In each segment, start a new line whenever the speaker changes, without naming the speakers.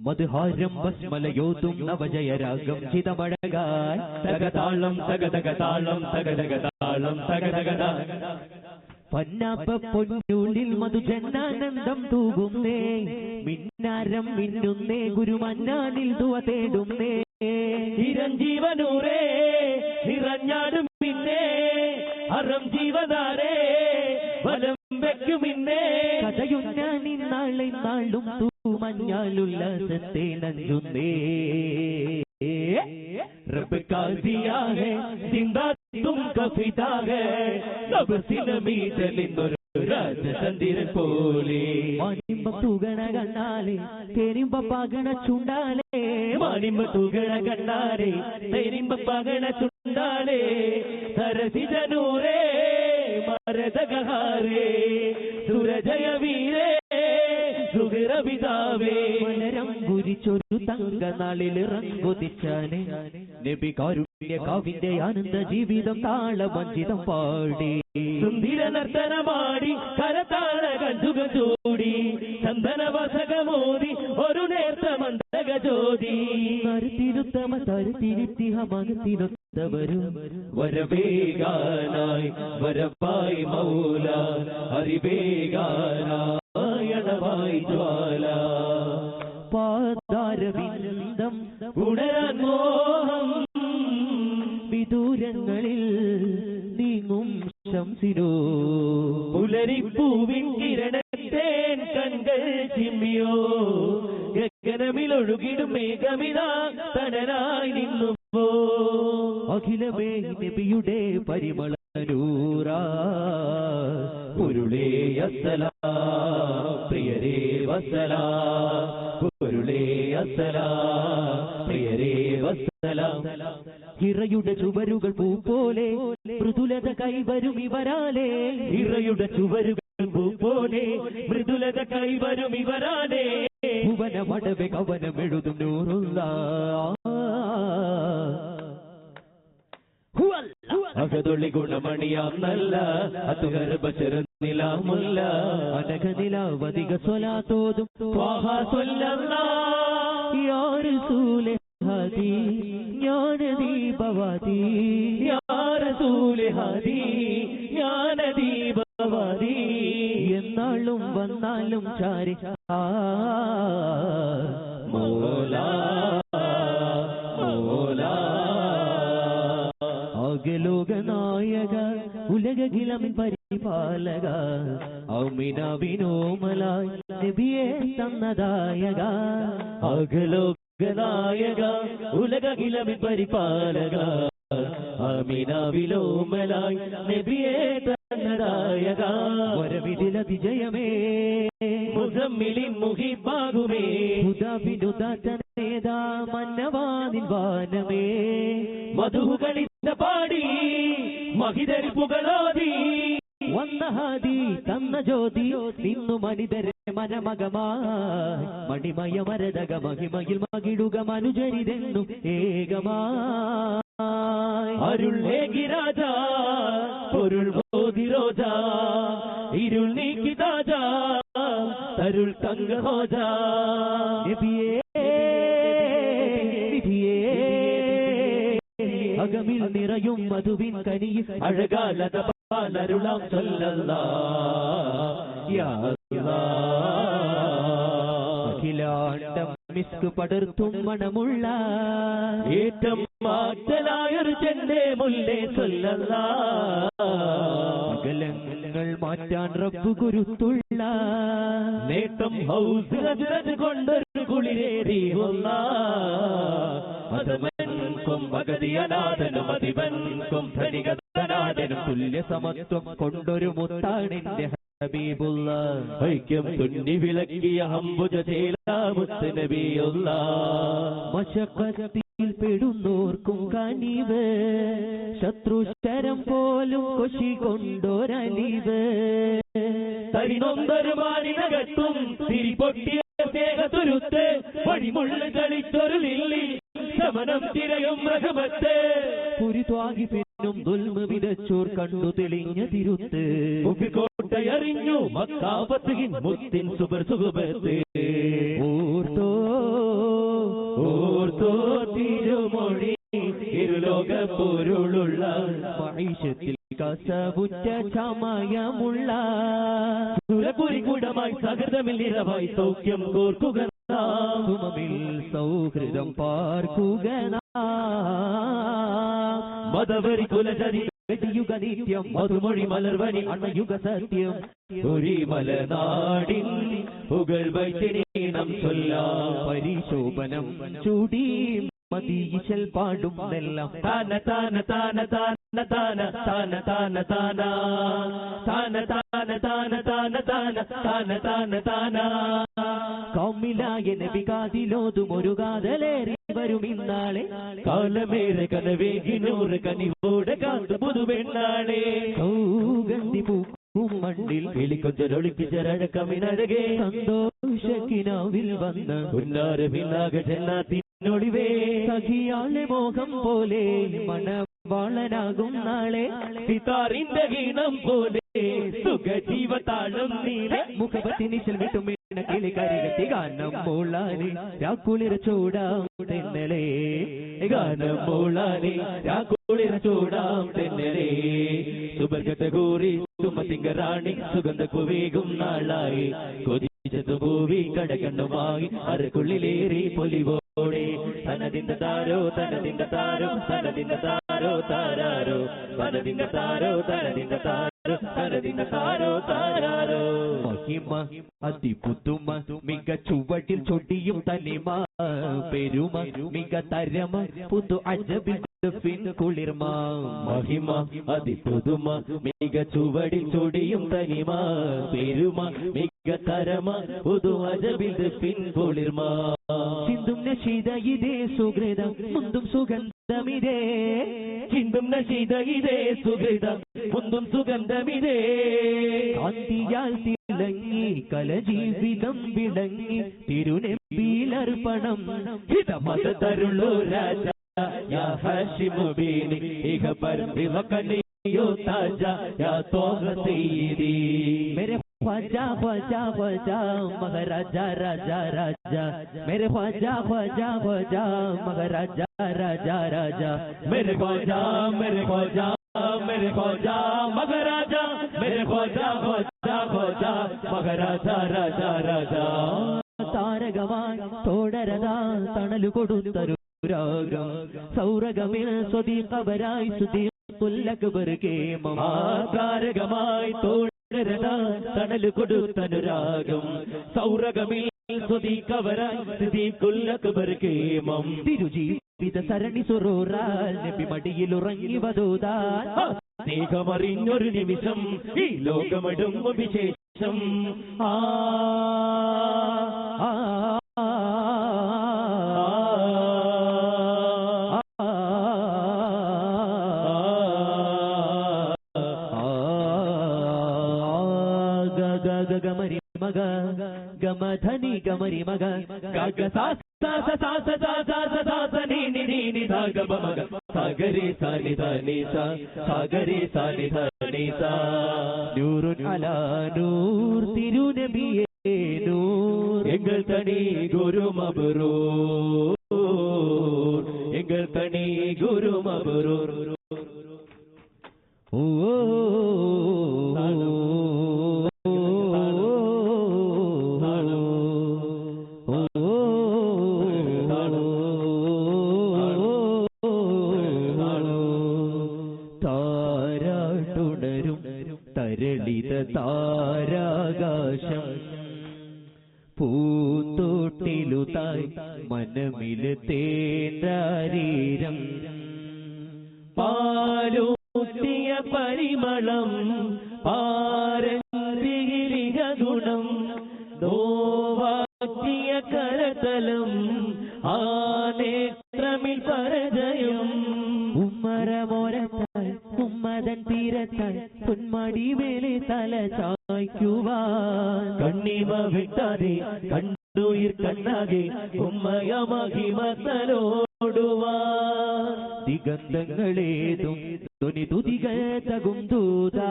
മധുഹാരം ബസ്മലയോതും നവജയരാഗം ചിതമഴകായി തകതാളം തകതകതാളം തകതകതാളം തകതകത പന്നാപ്പ പൊന്നുള്ളിൽ മധുജന്നാനന്ദം തൂകുന്നേ. മിന്നാരം മിന്നുന്നേ ഗുരുമന്നാനിൽ തുവ തേടുന്നേ.
ചിരഞ്ജീവനൂറേ നിറഞ്ഞാടും പിന്നെ അറം ജീവനാരേ വലം വെക്കുമിന്നേ.
കഥയുന്ന നിന്നാളെ നാളും തൂമഞ്ഞാലുല്ലാസത്തെ നഞ്ചുന്നേ
रब का दिया है जिंदा तुम कफिदा है सब സിനമീതൽ ഇന്നൊരു രാജതന്തിരൻ പോലെ
മാനിമ്പം തൂകണ കണ്ണാലെ തേനിമ്പ പകണ ചുണ്ടാലേ
മാണിമ്പ തുകണ കണ്ണാരെ തരിമ്പ പകണ ചുണ്ടാലേ സരസിജനൂരേ മരതകഹാരേ സുഗിരപിതാവേ
മലരം കുരിച്ചൊരു തങ്ക നാളിൽ ഇറങ്ങുതിച്ചാനെ നബി കാരുണ്യ കാവിന്റെ ആനന്ദ ജീവിതം താളമഞ്ചിതം പാടി.
സുന്ദര നർത്തനമാടി കരതാള കഞ്ചുക ചൂടി ചന്ദന വസകമോതി ഒരു നേർത്ത മന്ദക ജ്യോതി
കരുത്തിരുത്തമ തരുത്തിരുത്തിഹ മകത്തിനൊത്തവരും
വരവേഗാനായി വരപ്പായി മൗല അറിവേഗാനായണമായി ജ്വാല. ഉണരാൻ മോഹം
വിദൂരങ്ങളിൽ നീങ്ങും ശംസിനോ
പുലരിപ്പൂവിൻ കിരണത്തേൻ കണ്ടൽ ചിമ്മിയോ. ഗഗനമിലൊഴുകിടും മേഘമിതാ തനനായി നിന്നുവോ.
അഖിലമേ നബിയുടെ പരിമളനൂറാ.
പൊരുളേ അസല പ്രിയരേ വസല. പൊരുളേ അസലാ വസലാ.
ഹിറയുടെ ചുവരുകൾ പൂ പോലെ മൃദുലത കൈവരും ഇവരാലേ.
ഇറയുടെ ചുവരുകൾ പൂ പോലെ മൃദുലത കൈവരും ഇവരാലേ.
ഭുവന മടവെ കവനം എഴുതും നൂറുള്ള.
അകതൊള്ളി ഗുണമണിയാം നല്ല അതുഗർഭചരനിലാമുല്ല
അനഘനിലാവധിക സ്വലാത്തോതും
ത്വാഹ യാ
യാറസൂലെ ഹദി ജ്ഞാന ദീപവാദി
യാ റസൂലെ ഹദി ജ്ഞാനദീപവാദി
എന്നാളും വന്നാലും ചാരി
മോലാ മോലാ.
അകലോക നായക ഉലകിലമിൻ പരിപാലക ഔമിന വിനോമലായി നബിയെ തന്നദായക.
അഖലോകനായക ഉലകിലമി പരിപാലക. അമിന വിലോമലായി നബിയെ തന്നദായക
വരവിതിലതിജയമേ
മുസമ്മിലിൻ മുഹിബാകുമേ
ഹുദാബിനുദാതനേതാ മന്നവാനിൻ വാനമേ.
മധുകളിച്ച പാടി മഹിതരി
വന്ന ഹാദി തന്ന ജ്യോതി നിന്നു മനിതരെ മനമകമായി. മണിമയ മരതക മഹിമയിൽ മകിടുക മനുജരിതെന്നു ഏകമായി.
അരുൾ ഏകി രാജ പൊരുൾ ബോധി രോജ ഇരുൾ നീക്കി താജ തരുൾ തങ്ക ഹോജ.
നബിയേ അകമിൽ നിറയും മധുവിൻ കനിയിൽ
അഴകാലത പാലരുളാം യാ
അഖിലാണ്ടം മിസ്ക് പടർത്തും മണമുള്ള
ഏറ്റം മാറ്റലായൊരു ചെണ്ടേ മുല്ലേ ചൊല്ലല്ല
അകലങ്ങൾ മാറ്റാൻ റബ്ബ് കുരുത്തുള്ള
നേട്ടം ഹൗസ് രജരജ് കൊണ്ടൊരു കുളിരേറിയുന്ന അതമൻകും അനാഥനും അതിവൻകും ധനികനാഥനും
തുല്യ സമത്വം കൊണ്ടൊരു മുത്താണിന്റെ ഹബീബുള്ള.
ഐക്യം തുന്നി വിളക്കിയ ഹംബുജ ചേലാമുത്ത് നബിയുള്ള.
മശക്കത്തിൽ പെടുന്നോർക്കും കനിവ്. ശത്രുശരം പോലും കൊശി കൊണ്ടോരലിവ്.
തരിനൊന്തൊരു കെട്ടും തിരിപൊട്ടിയ സ്നേഹതുരുത്ത് വഴിമുള്ള കളിച്ചൊരു ലില്ലി ശമനം തിരയും റഹമത്ത്
പുരിത്വാകി പിന്നും ദുൽമ കണ്ടു തെളിഞ്ഞ തിരുത്ത്.
കോട്ടയറിഞ്ഞു മക്കാപത്ത് മുത്തിൻ സുബർ സുഖപത്ത്
ഓർത്തോ ഓർത്തോ
തിരുമൊഴി. ഇരുലോക പൊരുളുള്ള
മഹിഷത്തിൽ കസവുറ്റ ചമയമുള്ള.
സുരപുരികൂടമായി സഹൃതമിൽ നിറവായി സൗഖ്യം കോർക്കുക.
സുമമിൽ സൗഹൃദം പാർക്കുക
മതവരി കുലചരി
വെടിയുക നിത്യം
മധുമൊഴി മലർവനി
അണയുഗ സത്യം
ഒരു മലനാടിൽ പുകൾ വൈത്തിരീണം ചൊല്ലാ
പരിശോഭനം ചൂടി മതീശൽ പാടും നെല്ലാം
താന താന താന താന താന താന താന താന താന താന താന താന താന താന താന താന
കൗമിലായ നബികാതിലോതും ഒരു കാതലേറി വരും ഇന്നാളെ.
കാലമേറെ കനവേകി നൂറ് കനിവോടെ കാത്തു പുതുവെണ്ണാളെ
സൗഗന്ധി പൂക്കും മണ്ണിൽ
വെളിക്കൊഞ്ചൊളിപ്പിച്ചരഴക്കമിനഴകേ
സന്തോഷക്കിനാവിൽ വന്ന്
ഉന്നാരമില്ലാകെല്ലാത്തിനൊളിവേ
സഖിയാളെ മോഹം പോലെ മണവാളനാകും നാളെ.
സിതാറിന്റെ ഗീണം പോലെ സുഖജീവതാളം നീല.
മുഖപത്തിനിശൽ വിട്ടും കിളി കരികത്തി ഗാനം മൂളാനെ രാക്കുളിര ചൂടാം തെന്നലേ.
ഗാനം മൂളാനെ രാക്കുളിര ചൂടാം തെന്നലേ. സുബർഗത്തെ കൂറി സുമതിങ്കറാണി സുഗന്ധ കുവേകും നാളായി. കൊതിച്ചതു ഭൂവി കടകണ്ണുമായി അരക്കുള്ളിലേറി പൊലിവോടെ. തനതിന്റെ താരോ തനതിന്റെ താരോ തനതിന്റെ താരോ താരാരോ. തനതിന്റെ താരോ തനതിന്റെ താരോ.
മഹിമ അതിപുതുമ മിക ചുവട്ടിൽ ചൊടിയും തനിമ. പെരുമ മിക തരമ പുതു അജബിൽ കുളിർമ.
മഹിമ അതിപുതുമ മിക ചുവടിൽ ചൊടിയും തനിമ. പെരുമ മിക തരമ പുതു അജബിൽ പിൻകുളിർമ
ചിന്തും നശീത ഇതേ സുഹൃതം മുന്തും സുഗന്ധമിതേ.
മുന്തും നശീത ഇതേ സുഹൃതം. മുന്തും സുഗന്ധമിതേ.
കാന്തിയാൽ തിളങ്ങി കലജീവിതം വിളങ്ങി തിരുനെമ്പിയിലർപ്പണം
ഹിതമത തരുള്ളൂ രാജ يا هاشم بيني إيه بربي وكني يو تاجا
يا طه سيدي خواجہ خواجہ خواجہ مہاراجا راجا راجا میرے خواجہ خواجہ خواجہ مہاراجا
راجا راجا میرے خواجہ میرے خواجہ میرے خواجہ مہاراجا میرے خواجہ خواجہ خواجہ مہاراجا
راجا تر താരകമാ തോടരതാ തണലു കൊടുത്തരു രാഗം സൗരഗമിൽ സ്വദീപരായി സുദീപുല്ലകബർഗേ മമാ।
താരകമായി തോട തണൽ കൊടുത്തനുരാഗം. സൗരകമിൽ
തിരുജീവിത സരണി സുറോറാൽ മടിയിൽ ഉറങ്ങി വധൂതാൻ
സ്നേഹമറിഞ്ഞൊരു നിമിഷം ഈ ലോകമടും വിശേഷം. ആ. ಮಗ ಗಮರಿ ಮಗ ಗಮ ಧನಿ ಗಮರಿ ಮಗ ಗಗ ಸಾಸ ಸಾಸ ಸಾಸ ಸಾಸ ಸಾಸ ನೀನಿ ನೀನಿ ಸಾಗ ಮಗ ಸಾಗರಿ ಸಾನಿ ಧನಿ ಸಾಗರಿ ಸಾನಿ ಧನಿ
ಸಾ നൂറു നൂർ തിരുനബിയേ നൂർ
എങ്ങൾ തണി ഗുരു മബറൂർ എങ്ങൾ തണി ഗുരു മബറൂർ
താരാകാശം പൂത്തോട്ടിലുതായി മനമിൽ തേരാരീരം
പാലൂട്ടിയ പരിമളം പാരന്തിരിക
ചായ്ക്കുവാൻ
കണ്ണിമ വിട്ടാതെ കണ്ണുയിർ കണ്ണാകെ ഉമ്മയ മഹിമത്തലോടുവാ
ദിഗന്ധങ്ങളേതും ധ്വനി തുതികൾ തകും ദൂതാ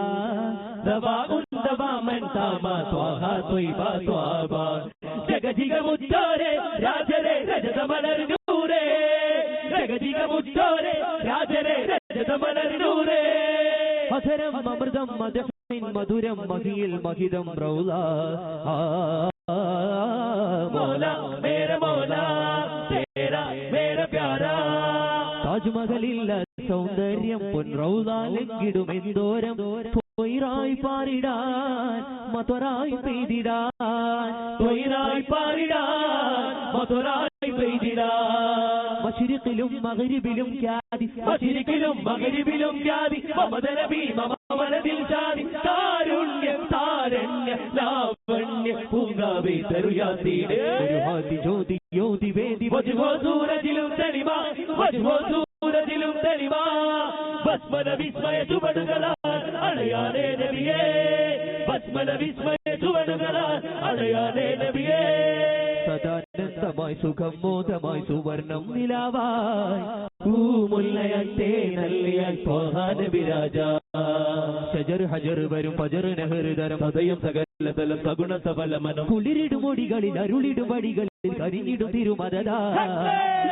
ജഗതികമുറ്റോരെ രാജരെ രജതമലർന്നൂരേ ജഗതികമുറ്റോരെ രാജരെ രജതമലർന്നൂരേ
മധുരം അമൃതം മധ മധുരം മഹിയിൽ മഹിതം റൗല താജ്മഹലില്ല സൗന്ദര്യം പൊൻ റൗലാലെങ്കിടും എന്തോരം തൊയിറായി പാറിടാൻ മധുരായി പെയ്തിടാൻ.
പൊയ്റായി പാരിടാൻ മധുരായി പെയ്തിടാൻ.
മഷിരിക്കിലും മകരിബിലും ഖ്യാതി
മശിരിക്കിലും മകരിവിലും ഖ്യാതി മമതരവി മമവനതിൽ ജാതി താരുണ്യ താരണ്യ ലാവണ്യ പൂങ്കാവി
തരുയാത്തിയുടെ ജ്യോതി ജ്യോതി വേദി
വജുവോ സൂരജിലും തെളിവാ വജുവോ സൂരജിലും തെളിവാ ഭസ്മന വിസ്മയ ചുവടുകളാൽ അടയാനേ നബിയേ. ഭസ്മന വിസ്മയ ചുവടുകളാൽ അടയാനേ നബിയേ.
സദാനന്ദമായി സുഖം മോദമായി സുവർണം നിലാവായി. പൂമുല്ലയത്തെ തേനല്ലിയായി
സ്വാഹാന വിരാജ
ഷജർ ഹജർ വരും ഫജർ നെഹൃതരം
സദയം സകല തലം സഗുണ സഫല മനം
കുളിരിടും മൊടികളിൽ അരുളിടും വടികളിൽ കരിഞ്ഞിടും തിരുമതദാ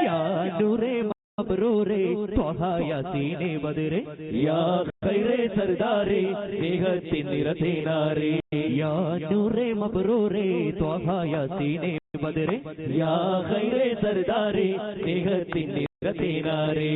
യാനൂറേ മബ്രൂറേ ത്വഹായ സീനെ ബദരേ
യാ ഖൈറേ സർദാരേ സ്നേഹത്തിൻ നിറതേനാരേ
യാനൂറേ മബ്രൂറേ ത്വഹായ സീനെ ബദരേ
യാ ഖൈറേ സർദാരേ സ്നേഹത്തിൻ നിറതേനാരേ